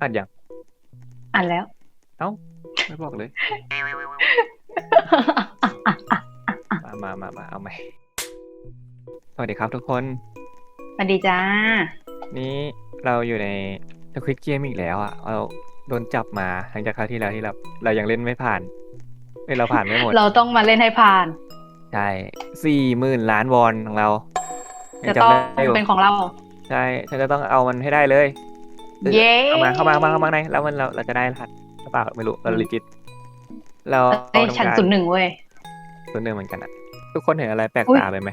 อัดยังอ่านแล้วไม่บอกเลย มามามามาเอาใหม่สวัสดีครับทุกคน สวัสดีจ้า นี่เราอยู่ในทควิกเกมอีกแล้วอะ เราโดนจับมาหลังจากคราวที่แล้วที่เราเรายังเล่นไม่ผ่านเอ้ยเราผ่านไม่หมด เราต้องมาเล่นให้ผ่าน ใช่สี่หมื่นล้านวอนของเรายัจะงต้องจำได้อยู่เป็นของเรา ใช่ฉันจะต้องเอามันให้ได้เลย เย้ เข้ามาเข้ามาเข้ามาเข้ามาในแล้วมันเราเราจะได้รหัสหรือเปล่าไม่รู้เราลิจิต เราเอ้ยทำชั้นการศูนย์หนึ่งเว้ยศูนย์หนึ่งเหมือนกันอะทุกคนเห็นอะไรแปลกอุ๊ยตาไปไหม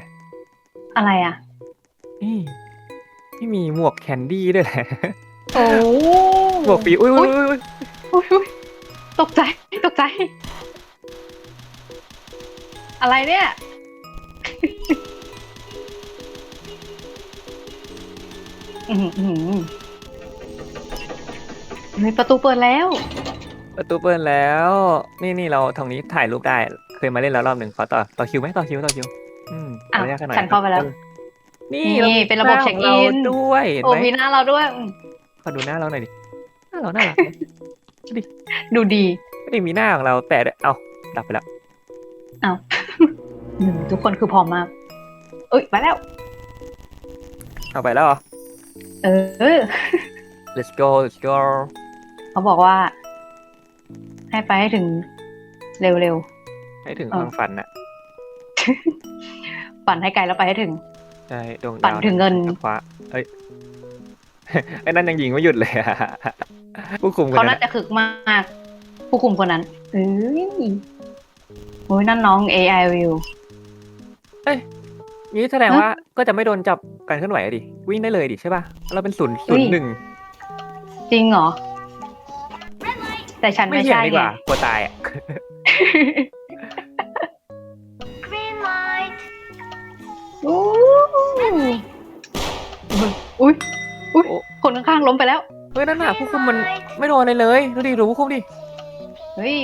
อะไรอะนี่นี่มีหมวกแคนดี้ด้วยแหละโอ้หมวกปีอุ้ยอุ้ยอุ้ยอุ๊ยอุ๊ยอุ๊ยตกใจตกใจ อะไรเนี่ยอือหื ออื้อหือเฮ้ยประตูเปิดแล้ว ประตูเปิดแล้ว นี่นี่เราทางนี้ถ่ายรูปได้ เคยมาเล่นแล้วรอบหนึ่งขอต่อต่อคิวไหมต่อคิวต่อคิว อืมอะขออนุญาตกันหน่อยฉันเข้าไปแล้ว นี่นี่มีเป็นระบบหาเช็คของราอินด้วยเห็นโอ้ไหมมีหน้าเราด้วยอืมขอดูหน้าเราหน่อยดิหน้าเราน่ารักดูดีไม่ได้มีหน้าของเราแปะด้วยเอ้าดับไปแล้วอืมทุกคนคือพร้อมมากเอ้ยไปแล้ว เอาไปแล้วเหรอเออ let's go let's go เขาบอกว่า ให้ไปให้ถึงเร็วให้ถึงเออความฝันน่ะๆปั่นให้ไกลแล้วไปให้ถึง ใช่ดวงปั่นดาวถึงเงินฟ้าเอ้ยไอ้นั่นยังยิงไม่หยุดเลยอะผู้คุมคนเขานั้น่านจะคึกมาก ผู้คุมคนนั้นเอ้ยโอ้ยนั่นน้อง AI view นี้แสดงฮะว่าก็จะไม่โดนจับการเคลื่อนไหวอะดิ วิ่งได้เลยดิใช่ป่ะ เราเป็นศูนย์เฮ้ศูยนย์หนึ่งจริงเหรอ แต่ฉันไม่ไม่เถียงใช่ดีกว่ากลัวตายอะ Green light. อู้อุ้ยอุ้ยโอ้คนข้างๆล้มไปแล้ว เฮ้ยนั่นน่ะผู้คุมมันไม่โดนอะไรเลย ดูดิดูผู้คุมดิเฮ้ย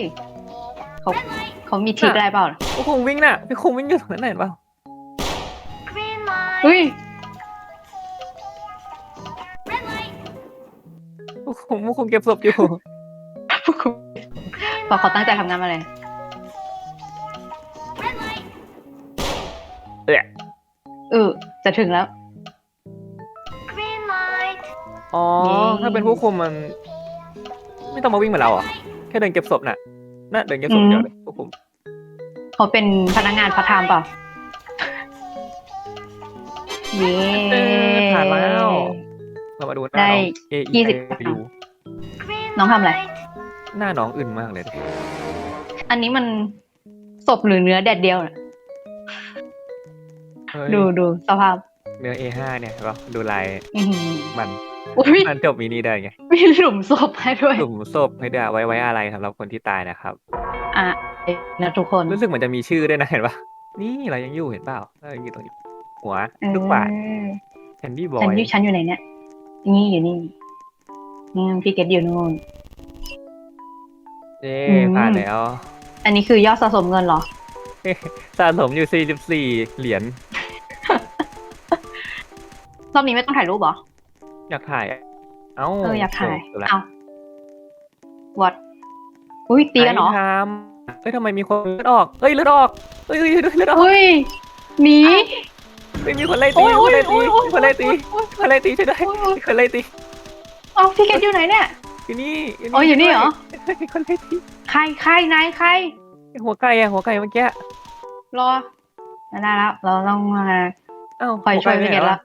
เขาเขามีทริคอะไรเปล่าผู้คุมวิ่งน่ะผู้คุมวิ่งอยู่ตรงนั้นน่ะเห็นเปล่า Green light. เฮ้ย Red light. ผู้คุมผู้คุมเก็บศพอยู่ ผู้คุมพอเขาตั้งใจทำงานมาเลย Red light. เอ๊ะเออจะถึงแล้ว Green light. อ๋อเย้ถ้าเป็นผู้คุมมัน ไม่ต้องมาวิ่งเหมือนเราอะแค่เดินเก็บศพน่ะน่ะเดินเก็บศพเดียวเลยผู้คุม เขาเป็นพนักงานพาร์ทไทม์เปล่าเย้เอ้ยผ่านแล้ว เรามาดูหน้าได้ น้อง A E ยี่ I สิบ U Green น้องทำอะไร light. หน้าน้องอื่นมากเลยดิอันนี้มันศพหรือเนื้อแดดเดียวน่ะเฮ้ยดูดูสภาพ เนื้อ A5 เนี่ยเห็นปะดูลายอื้อหือมัน อุ๊ยมันจบมินิได้ไงมีหลุมศพให้ด้วยหลุมศพให้ด้วยไว้ไว้อะไรสำหรับคนที่ตายนะครับ อะนะทุกคนรู้สึกเหมือนจะมีชื่อด้วยนะเห็นปะนี่เรายังอยู่เห็นเปล่าเรายังอยู่ตรงนี้หัวเออลูกบาศแคนดี้บอฉันยอยู่ฉันอยู่ไหนเนี่ย นี่อยู่นี่นี่พี่เกดอยู่นู่น เย้อืม ผ่านแล้ว อันนี้คือยอดสะสมเงินเหรอ สะสมอยู่ 44 เหรียญ รอบนี้ไม่ต้องถ่ายรูปเหรอ อยากถ่าย เอ้าเอออยากถ่ายดูละเอาวัดอุ้ยตีกันเหรอไหทำเอ้ยทำไมมีคนเลือดออกเอ้ยเลือดออกเอ้ยเอ้ยเลือดออก เฮ้ยหนีเอ้ยมีคนไล่ตีโอ้ยมีโอ้คนยไล่ตีโอ้ยโอ้ย มีคนไล่ตีมีคนไล่ตีช่วยด้วยโอ้ยโอ้ยมีคนไล่ตี เอาพี่เกดอยู่ไหนเนี่ย อยู่นี่อ๋ออยู่นี่เหรอมี คนไล่ตีใครใครนายใคร หัวไก่อะหัวไก่เมื่อกี้รอไม่ได้แล้ว เราต้องมาเอ้าคอยช่วยพี่เกดละ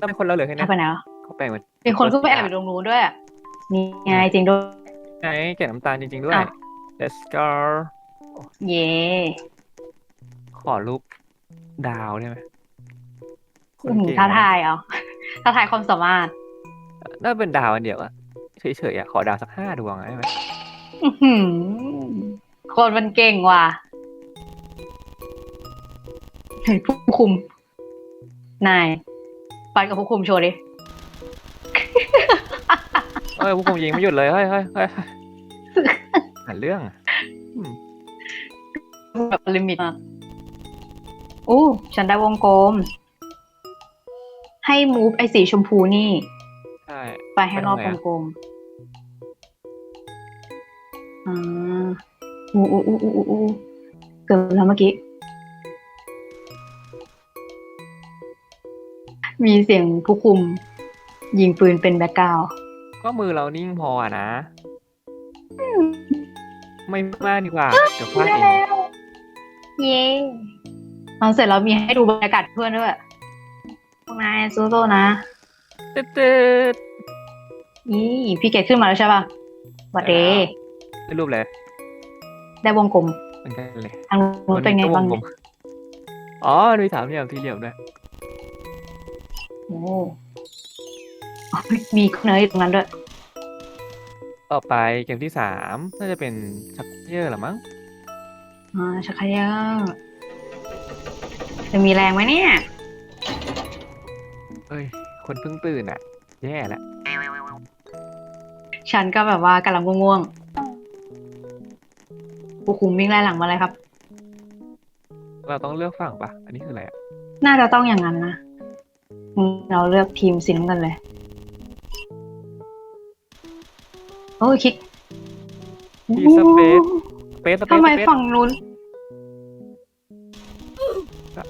ต้องเป็นคนเราเหลือแค่นี้ถ้าไปไหนแล้วเขาแปลงมันมีคนขึ้นไปแอบอยู่ตรงนู้นด้วยอะนี่ไงจริงด้วยไงแกะน้ำตาลจริงๆด้วยอ้าว let's go เย่ขอรูปดาวได้ไหมคนอื้อหือเก่งท้าทายเหรอท้าทายความสามารถน่าเป็นดาวอันเดียวอะเฉยๆอะขอดาวสักห้าดวงอะได้ไหม อื้อหือคนมันเก่งว่ะเฮ้ยผู้คุม นายไปกับผู้คุมโชว์ดิเอ้ยผู้คุมยิงไม่หยุดเลยเฮ้ยเฮ้ยเฮ้ยหาเรื่องอะแบบลิมิตมากอู้ฉันได้วงกลม ให้มูฟไอ้สีชมพูนี่ ใช่ ไปให้รอบไปวทำไงงอะกลม อ่าอู้อู้อู้อู้อู้อู้เกิดแล้วเมื่อกี้ มีเสียงผู้คุม ยิงปืนเป็นแบ็กกราวด์ก็มือเรานิ่งพออะนะ ไม่มากดีกว่าเดี๋ยวพลาดเอง เย้ตอนเสร็จแล้วมีให้ดูบรรยากาศเพื่อนด้วยพวกนายสู้ๆนะตึ๊ดตึ๊ดนี่พี่เกดขึ้นมาแล้วใช่ป่ะหวัดเด ได้รูปเลยได้วงกลมเหมือนกันเลยทางนู้นเป็นไงบ้างวัเนี่ยก็วกลมอ๋อมีสามเหลี่ยมสี่เหลี่ยมด้วยโอ้อ๋อมีเนยอยู่ตรงนั้นด้วยต่อไปเกมที่สามน่าจะเป็นชักเยอร์หรือมั้งอ่าชักเขยอจะมีแรงไหมเนี่ยเอ้ย คนเพิ่งตื่นอะ แย่แล้วฉันก็แบบว่ากำลังง่วงๆ ผู้คุมวิ่งไล่หลังมาเลยครับ เราต้องเลือกฝั่งปะอันนี้คืออะไรอะน่าจะต้องอย่างนั้นนะอืมเราเลือกทีมสีน้ำเงินเลยโอ้ยคิดที่สเปซสเปซสเปซทำไมสเปซฝั่งนู้น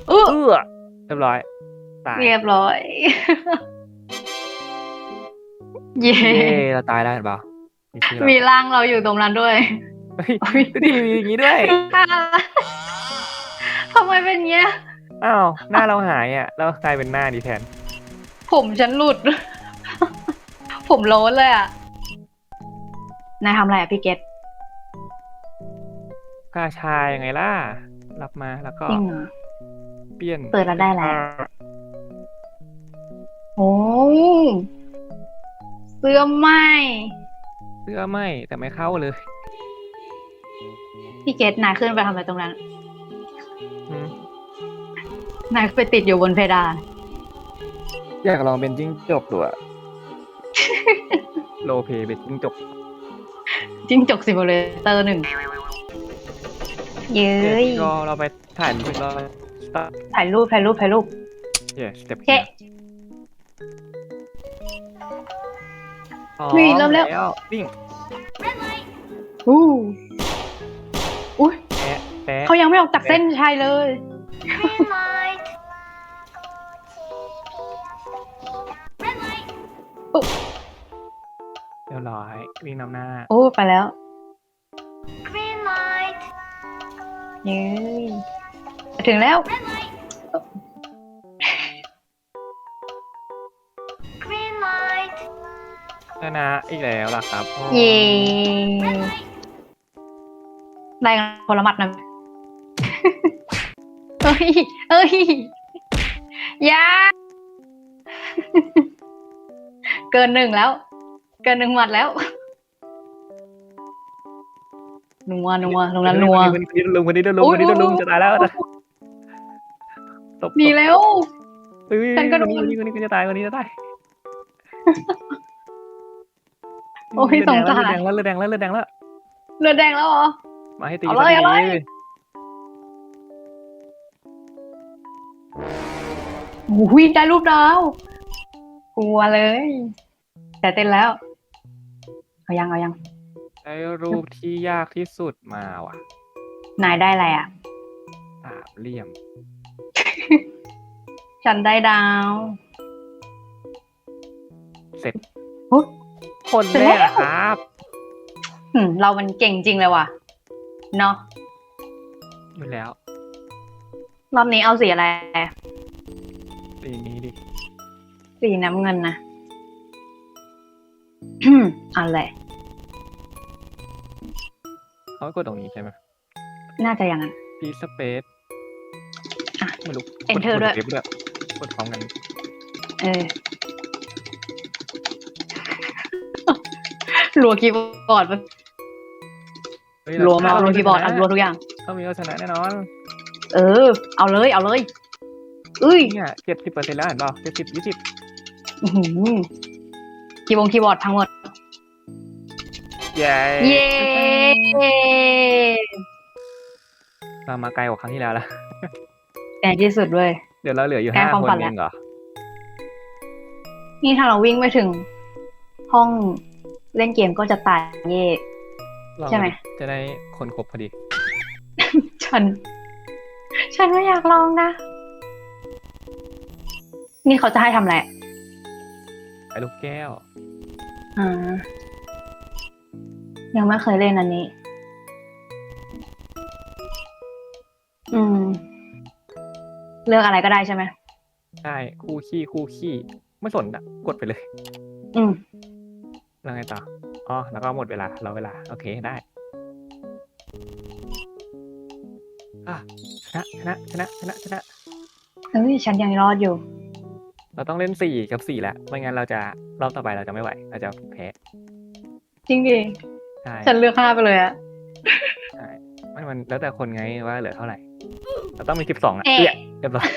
เออเอื้อเรียบร้อยตายเรียบร้อย เย้เย้เราตายแล้วเห็นเปล่ามีชื่อเรา มีร่างเราอยู่ตรงนั้นด้วย เฮ้ยดูดิมีอย่างนี้ด้วย ทำไมเป็นเงี้ย อ้าว หน้าเราหายอะแล้วกลายเป็นหน้าดีแทน ผมฉันหลุด ผมโล้นเลยอะ นายทำอะไรอะพี่เกตกาชายยังไงล่ะ รับมาแล้วก็จริงเหรอ เปลี่ยนเปิดแล้วได้แล้ว โอ้เสื้อไหม เสื้อไม่แต่ไม่เข้าเลย พี่เกตนายขึ้นไปทำอะไรตรงนั้น อืมนายไปติดอยู่บนเพดาน อยากลองเป็นจิ้งจกดูอะโลเพเป็นจิ้งจก จิ้งจกซิมูเลเตอร์หนึ่ง เย้ย ก็เราไปถ่ายรูปเราสตาร์ถ่ายรูปถ่ายรูปถ่ายรูป เย้สเต็ปโอเคเฮ้ยเริ่มแล้ว วิ่ง Red light. อู้ อุ้ยแตะแตะเขายังไม่ออกจากเส้นชัยเลย Green light. Red light. เรียบร้อยวิ่งนำหน้า โอ้ไปแล้ว Green light. เย้ยถึงแล้ว Red light. Green light. ชนะอีกแล้วล่ะครับเย้ Red light. ได้กันคนละหมัดนะเอ้ย เอ้ยอยาเกินหนึ่งแล้ว เกินหนึ่งหมัดแล้ว นัวนัวตรงนั้นนัวคนนี้โดนลุมคนนี้โดนลุมคนนี้โดนลุมจะตายแล้วนะตบมีแล้วเฮ้ยฉันก็โดนคนนี้คนนี้คนนี้จะตายคนนี้จะตายโอ้ยสงสารเลือดแดงแล้วเลือดแดงแล้วเลือดแดงแล้วเลือดแดงแล้วเหรอ มาให้ตีเอาเลยสักทีเอาเลย อุ้ยได้รูปดาว กลัวเลย แต่เต้นแล้ว เอายังเอายัง ได้รูปที่ยากที่สุดมาว่ะนายได้อะไรอะ สามเหลี่ยม ฉันได้ดาว เสร็จอุ๊ยคนเสร็จแรแล้วกอะครับหืมเรามันเก่งจริงเลยว่ะ เนาะอยู่แล้ว รอบนี้เอาสีอะไรสีนี้ดิสีน้ำเงินนะเอาแหละเขากดตรงนี้ใช่ไหมน่าจะอย่างนั้นพีสเปซอะไม่รู้ Enter กด้วยก F ด้วยกดพร้อมกัน เออรัวคีย์บอร์ดมัน เฮ้ยรัวมาเรัวคีย์บอร์ดเอารัวทุกอย่าง ต้องมีเอาชนะแน่นอนเออ เอาเลยเอาเลยเอ้ยเนี่ยเจ็ดสิบเปอร์เซ็นต์แล้วเห็นเปล่าเจ็ดสิบยี่สิบอื้อหือคีย์บงคีย์บอร์ดทั้งหมด เย้เย้เรามาไกลกว่าครั้งที่แล้วละในที่สุดด้วยเดี๋ยวเราเหลืออยู่แก้ห้าความคนฝัน เอแล้วงเหรอนี่ถ้าเราวิ่งไปถึง ห้องเล่นเกมก็จะตายเย่ ลองใช่ไหม จะได้คนครบพอดี ฉัน ฉันไม่อยากลองนะ นี่เขาจะให้ทำอะไรไอ้ลูกแก้ว อ่ายังไม่เคยเล่นอันนี้ อืม เลือกอะไรก็ได้ใช่ไหมใช่คู่ขี้คู่ขี้ ไม่สนอะ กดไปเลย อืม แล้วไงต่อ อ๋อ แล้วก็หมดเวลา เราเวลา โอเค ได้อะชนะ ชนะ ชนะ ชนะ ชนะเฮ้ยฉันยังรอดอยู่ เราต้องเล่นสี่กับสี่แล้ว ไม่งั้นเราจะรอบต่อไปเราจะไม่ไหว เราจะแพ้ จริงดิใช่ฉันเลือกห้าไปเลยอะ ใช่ไม่มันแล้วแต่คนไงว่าเหลือเท่าไหร่ เราต้องมีสิบสองอะเอ๊ะ เอี้ยเรียบร้อย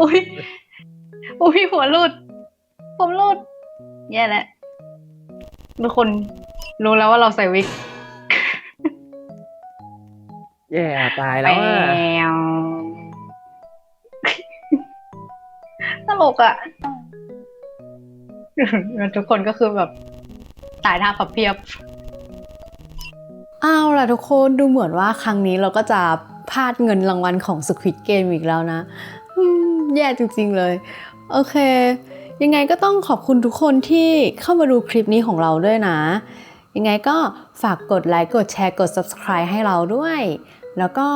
อุ้ยอุ้ยหัวหลุด ผมหลุด แย่แล้วทุกคนรู้แล้วว่าเราใส่วิกแย่ตายแล้วอะแมวตลกอะ ทุกคนก็คือแบบตายท่าพับเพียบ เอาล่ะทุกคนดูเหมือนว่าครั้งนี้เราก็จะพลาดเงินรางวัลของ Squid Game อีกแล้วนะอืมแย่จริงๆเลย โอเค ยังไงก็ต้องขอบคุณทุกคนที่เข้ามาดูคลิปนี้ของเราด้วยนะ ยังไงก็ฝากกดไลค์กดแชร์กด subscribe ให้เราด้วย แล้วก็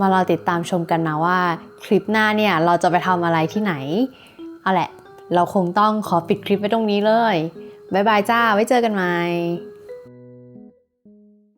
มารอติดตามชมกันนะว่า คลิปหน้าเนี่ยเราจะไปทำอะไรที่ไหน เอาแหละ เราคงต้องขอปิดคลิปไว้ตรงนี้เลย บ๊ายบายจ้า ไว้เจอกันใหม่